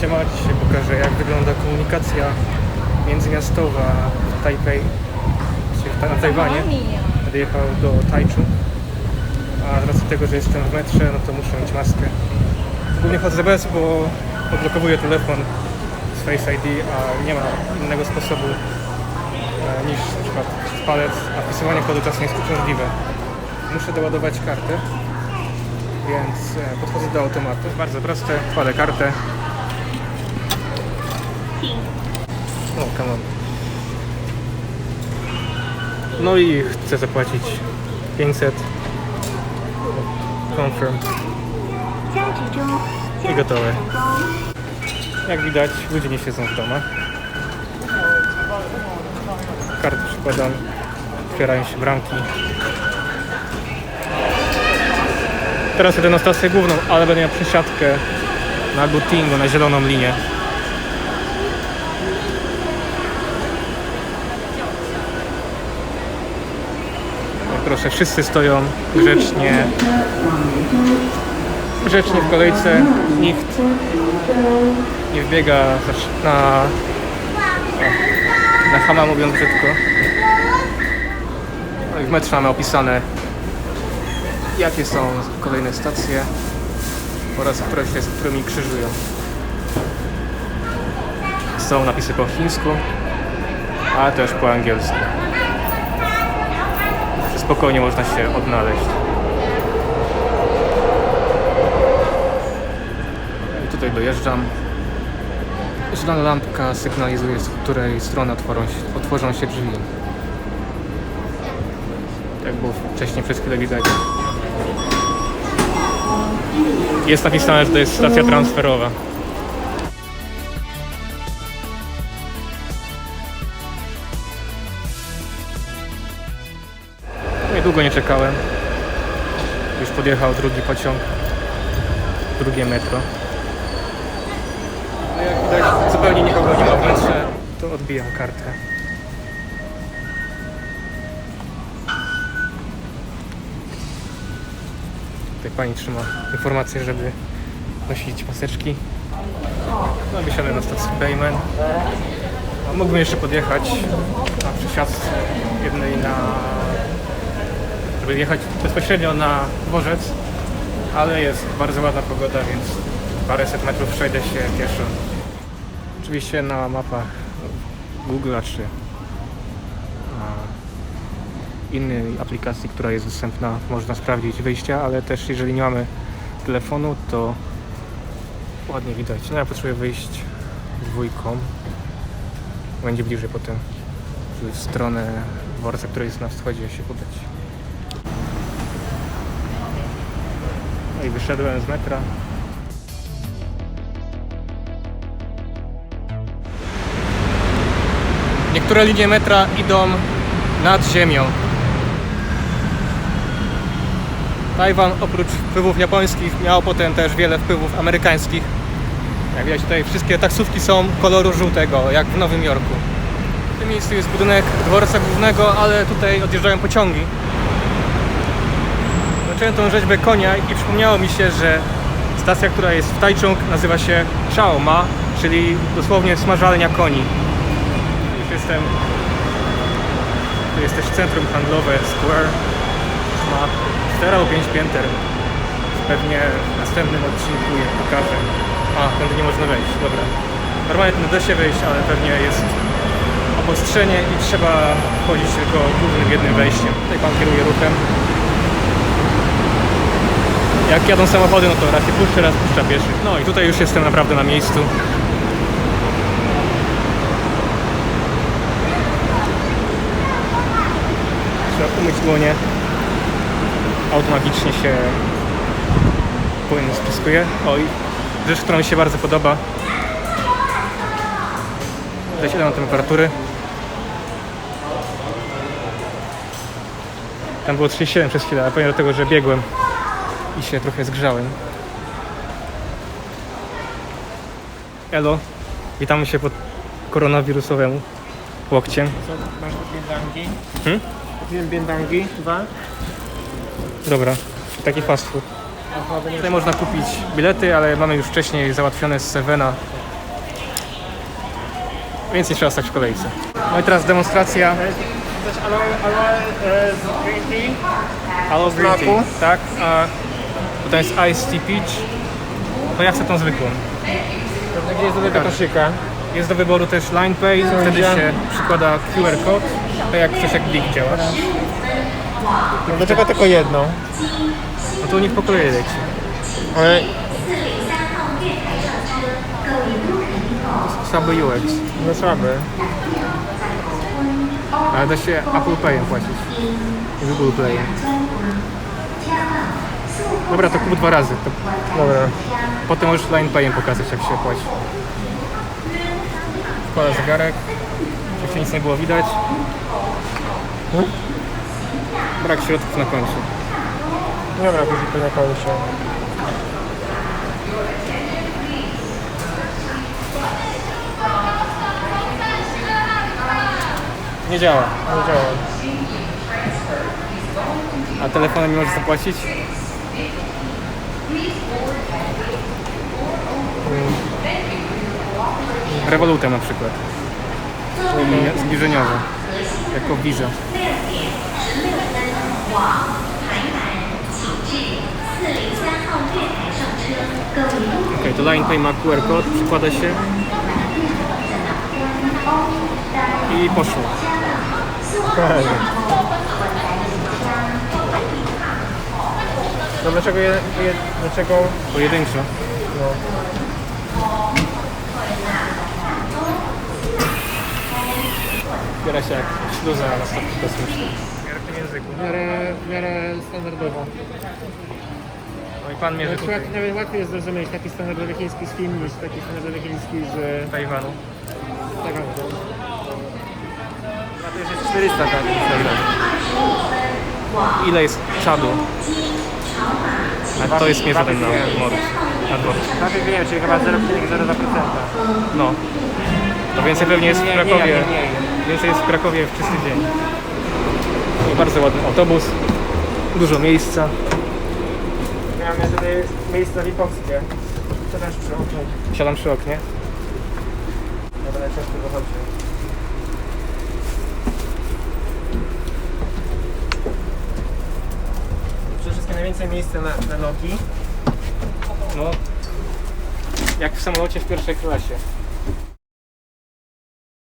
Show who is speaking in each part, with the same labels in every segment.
Speaker 1: Siema, dzisiaj pokażę jak wygląda komunikacja międzymiastowa w Tajpej, czyli w- na Tajwanie. Będę jechał do Tajczu, a z racji tego, że jestem w metrze, no to muszę mieć maskę. Głównie chodzę bez, bo odblokowuję telefon z Face ID, a nie ma innego sposobu e, niż na przykład palec, a wpisywanie kodu czasem jest uciążliwe. Muszę doładować kartę, więc e, podchodzę do automatu. Bardzo proste, kładę kartę. O, oh, come on. No i chcę zapłacić 500. Confirm. I gotowe. Jak widać, ludzie nie siedzą w domach. Karty przykładam, otwierają się bramki. Teraz jedę na stację główną, ale będę miał przesiadkę na Gutingo, na zieloną linię. Proszę, wszyscy stoją grzecznie, grzecznie w kolejce, nikt nie wbiega zasz- na, na chama mówiąc brzydko. No w metrze mamy opisane jakie są kolejne stacje oraz które się z którymi krzyżują. Są napisy po chińsku, a też po angielsku. Spokojnie można się odnaleźć. I tutaj dojeżdżam. Zielona lampka sygnalizuje, z której strony otworzą się, otworzą się drzwi. Jak było wcześniej przez chwilę widać. Jest napisane, że to jest stacja transferowa. Niedługo nie czekałem. Już podjechał drugi pociąg. Drugie metro. No jak widać, zupełnie nikogo nie ma w metrze, to odbijam kartę. Tutaj pani trzyma informację, żeby nosić maseczki. No wysiadłem na stacji Bayman. Mógłbym jeszcze podjechać na przesiadce jednej na... żeby jechać bezpośrednio na dworzec, ale jest bardzo ładna pogoda, więc paręset metrów przejdę się pieszo. Oczywiście na mapach Google czy innej aplikacji, która jest dostępna, można sprawdzić wyjścia, ale też jeżeli nie mamy telefonu, to ładnie widać. No ja potrzebuję wyjść dwójką. Będzie bliżej potem w stronę dworca, który jest na wschodzie się udać. No i wyszedłem z metra. Niektóre linie metra idą nad ziemią. Tajwan oprócz wpływów japońskich miał potem też wiele wpływów amerykańskich. Jak widać tutaj wszystkie taksówki są koloru żółtego, jak w Nowym Jorku. W tym miejscu jest budynek dworca głównego, ale tutaj odjeżdżają pociągi. Zacząłem tą rzeźbę konia i przypomniało mi się, że stacja, która jest w Taichung nazywa się Chao Ma, czyli dosłownie smażalnia koni. Już jestem tu jest też centrum handlowe Square. Ma 4 albo 5 pięter. Pewnie w następnym odcinku je pokażę. A, tędy nie można wejść, dobra. Normalnie tędy da się wejść, ale pewnie jest obostrzenie i trzeba wchodzić tylko głównym jednym wejściem. Tutaj pan kieruje ruchem. Jak jadą samochody, no to raz je puszcza, raz puszcza pieszych. No i tutaj już jestem naprawdę na miejscu. Trzeba umyć dłonie. Automatycznie się płyn spryskuje. Oj, rzecz, która mi się bardzo podoba. Ile mam temperatury. Tam było 37 przez chwilę, ale pewnie dlatego, że biegłem i się trochę zgrzałem. Elo, witamy się pod koronawirusowemu łokciem.
Speaker 2: Co, masz biendangi?
Speaker 1: Hmm?
Speaker 2: Kupiłem biendangi, dwa.
Speaker 1: Dobra, taki fast food.
Speaker 2: Aha,
Speaker 1: Tutaj można kupić bilety, ale mamy już wcześniej załatwione z Sevena Więc nie trzeba stać w kolejce. No i teraz demonstracja
Speaker 2: Coś aloe, aloe e, z green tea.
Speaker 1: Aloe Green
Speaker 2: Smaku?
Speaker 1: Tea, tak? A tutaj jest Ice Tea Peach. To ja chcę tą zwykłą.
Speaker 2: Pewnie gdzie jest do tego koszyka.
Speaker 1: Jest do wyboru też Line Pay, wtedy się przykłada QR kod, tak jak coś jak Blik działa.
Speaker 2: No dlaczego tylko jedną?
Speaker 1: No to u nich po kolei leci.
Speaker 2: Ale
Speaker 1: Słaby UX,
Speaker 2: no słaby.
Speaker 1: ale da się Apple Payem płacić. I Google Playem. Dobra, to kup dwa razy. To
Speaker 2: Dobra.
Speaker 1: potem możesz Line Payem pokazać jak się płaci. Wkłada zegarek, żeby się nic nie było widać. Brak środków na koncie.
Speaker 2: Dobra, później to na końcu.
Speaker 1: Nie działa.
Speaker 2: Nie działa.
Speaker 1: A telefonem nie możesz zapłacić? Revolutem na przykład. Zbliżeniowo. Jako Visa. Ok, to Line Pay ma QR kod, przykłada się i poszło.
Speaker 2: Fajnie. No dlaczego je, je, dlaczego
Speaker 1: Pojedynczo.
Speaker 2: no,
Speaker 1: Zbiera się jak śluza na statku kosmicznym. W tym języku.
Speaker 2: w miarę, w miarę standardowo.
Speaker 1: No i pan mierzy
Speaker 2: Nawet,
Speaker 1: tutaj
Speaker 2: łat- nawet łatwiej jest zrozumieć taki standardowy chiński z Chin niż taki standardowy chiński z
Speaker 1: Tajwanu.
Speaker 2: Tajwanu.
Speaker 1: A to już jest 400 tak? Ile jest czadu? A to jest mierzonym na morzu. Na dworcu.
Speaker 2: Prawie wiem, czyli chyba 0,02%.
Speaker 1: No. To więcej pewnie jest w
Speaker 2: Nie, nie,
Speaker 1: Krakowie.
Speaker 2: nie, nie.
Speaker 1: Więcej jest w Krakowie w czysty dzień. I bardzo ładny autobus. Dużo miejsca.
Speaker 2: Mamy tutaj miejsca lipowskie. Też przy oknie.
Speaker 1: Siadam przy oknie.
Speaker 2: Ja będę często wychodził. Przede wszystkim najwięcej miejsca na, na nogi.
Speaker 1: No. Jak w samolocie w pierwszej klasie.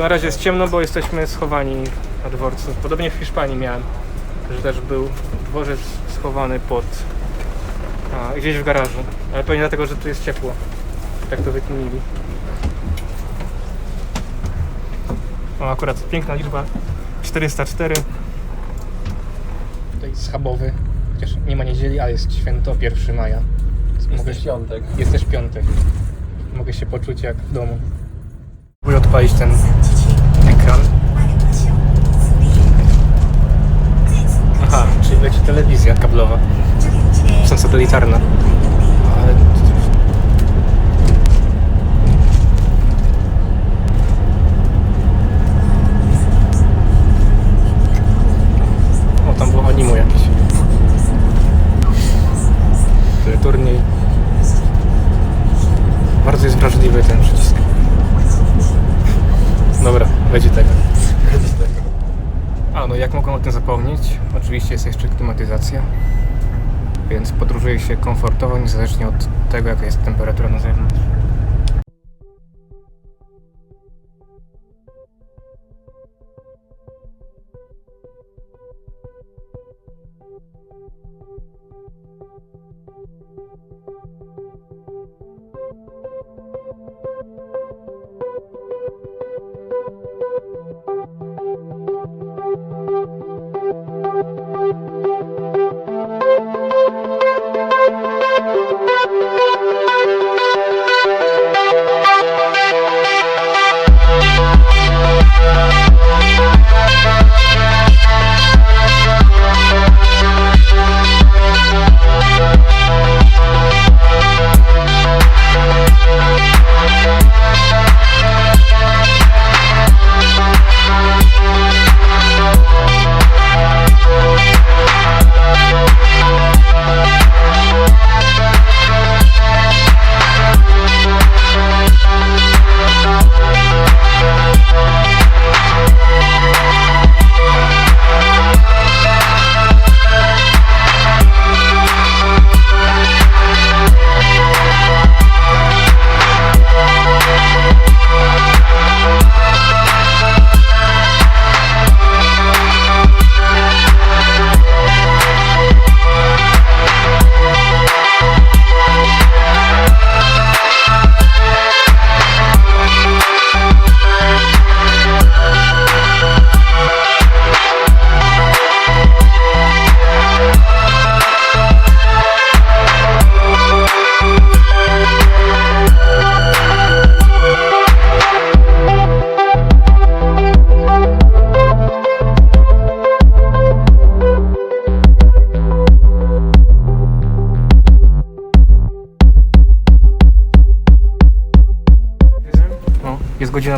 Speaker 1: Na razie jest ciemno, bo jesteśmy schowani na dworcu. Podobnie w Hiszpanii miałem, że też był dworzec schowany pod a, gdzieś w garażu. Ale pewnie dlatego, że tu jest ciepło. Tak to wykminili. O, akurat piękna liczba 404. Tutaj schabowy. Chociaż nie ma niedzieli, ale jest święto 1 maja. Mogę się-
Speaker 2: piątek.
Speaker 1: jest też piątek. Mogę się poczuć jak w domu. Próbuję odpalić ten Leci telewizja kablowa. Satelitarna. Oczywiście jest jeszcze klimatyzacja. Więc podróżuje się komfortowo, niezależnie od tego jaka jest temperatura na zewnątrz.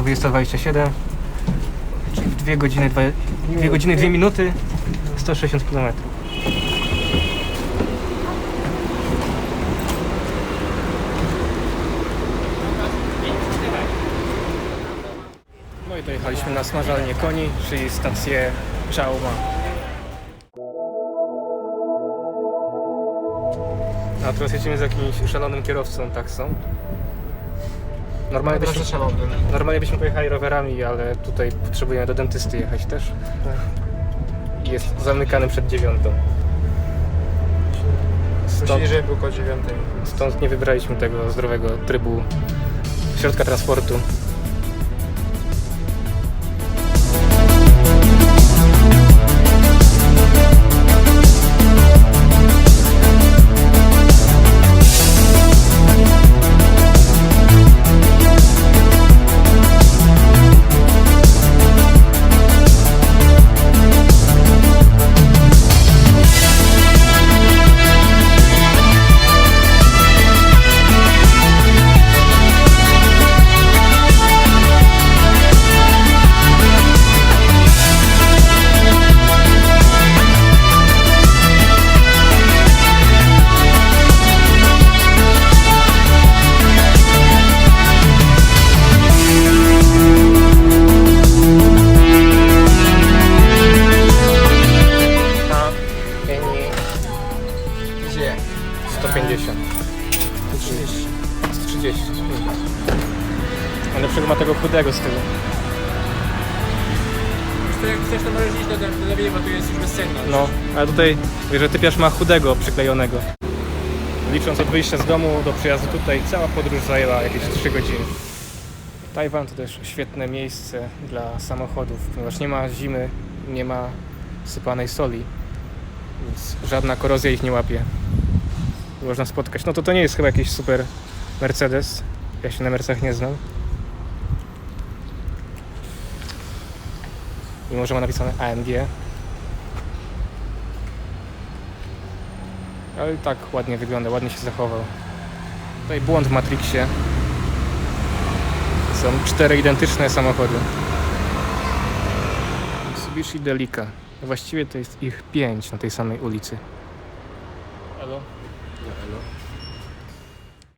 Speaker 1: Godzina 20.27, czyli w 2 godziny 2, 2 godziny 2 minuty 160 km. No i dojechaliśmy na smażalnię koni, czyli stację Chauma. A teraz jedziemy z jakimś szalonym kierowcą taksą. Normalnie byśmy, normalnie byśmy pojechali rowerami, ale tutaj potrzebujemy do dentysty jechać też. Jest zamykany przed dziewiątą. Stąd,
Speaker 2: Musieli, żeby był koło dziewiątej.
Speaker 1: stąd nie wybraliśmy tego zdrowego trybu środka transportu.
Speaker 2: Jest już bezcenna.
Speaker 1: No, ale tutaj, że typiarz ma chudego przyklejonego. Licząc od wyjścia z domu do przyjazdu tutaj, cała podróż zajęła jakieś 3 godziny. Tajwan to też świetne miejsce dla samochodów, ponieważ nie ma zimy, nie ma sypanej soli, więc żadna korozja ich nie łapie. Można spotkać. No to to nie jest chyba jakiś super Mercedes. Ja się na Mercedesach nie znam. Mimo, że ma napisane AMG. Ale tak ładnie wygląda, ładnie się zachował. Tutaj błąd w Matrixie. Są cztery identyczne samochody. Mitsubishi Delica. Właściwie to jest ich pięć na tej samej ulicy. Halo?